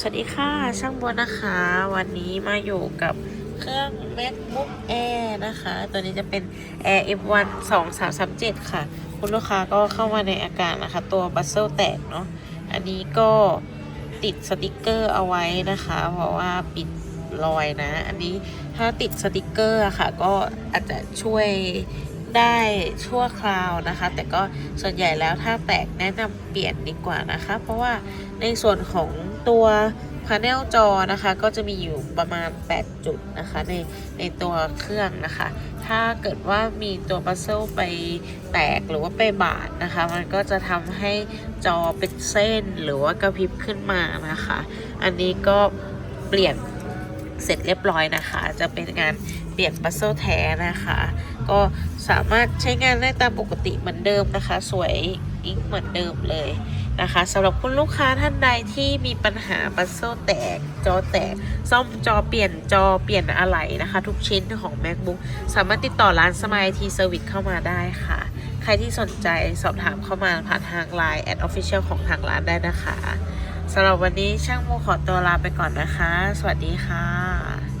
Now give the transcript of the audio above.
สวัสดีค่ะช่างบัวนะคะ วันนี้มาอยู่กับเครื่อง MacBook Air นะคะ ตัวนี้จะเป็น Air F1 2337 ค่ะ คุณลูกค้าก็เข้ามาในอาการนะคะ ตัวบัสเซลแตกเนาะอันนี้ก็ติดสติกเกอร์เอาไว้นะคะ เพราะว่าปิดรอยนะ อันนี้ถ้าติดสติกเกอร์ค่ะ ก็อาจจะช่วย ได้ชั่วคราวนะคะ แต่ก็ส่วนใหญ่แล้วถ้าแตกแนะนำเปลี่ยนดีกว่านะคะ เพราะว่าในส่วนของตัวพาเนลจอนะคะก็จะมีอยู่ประมาณ 8 จุดนะคะในในตัวเครื่องนะคะ ถ้าเกิดว่ามีตัวบัสเซลไปแตกหรือว่าไปบาดนะคะ มันก็จะทำให้จอเป็นเส้นหรือว่ากระพริบขึ้นมานะคะ อันนี้ก็เปลี่ยนเสร็จเรียบร้อยนะคะ จะเป็นงาน ปลี่ยนบัสเซลแท้นะคะ ก็สามารถใช้งานได้ตามปกติเหมือนเดิมนะคะ สวยอิงเหมือนเดิมเลยนะคะสำหรับคุณลูกค้าท่านใดที่มีปัญหาบัสเซลแตก จอแตก ซ่อมจอเปลี่ยนจอเปลี่ยนอะไหล่นะคะ ทุกชิ้นของ MacBook สามารถติดต่อร้านสมายทีเซอร์วิสเข้ามาได้ค่ะ ใครที่สนใจสอบถามเข้ามาผ่านทาง Line แอดออฟฟิเชียลของทางร้านได้นะคะสำหรับวันนี้ช่างโมขอตัวลาไปก่อนนะคะ สวัสดีค่ะ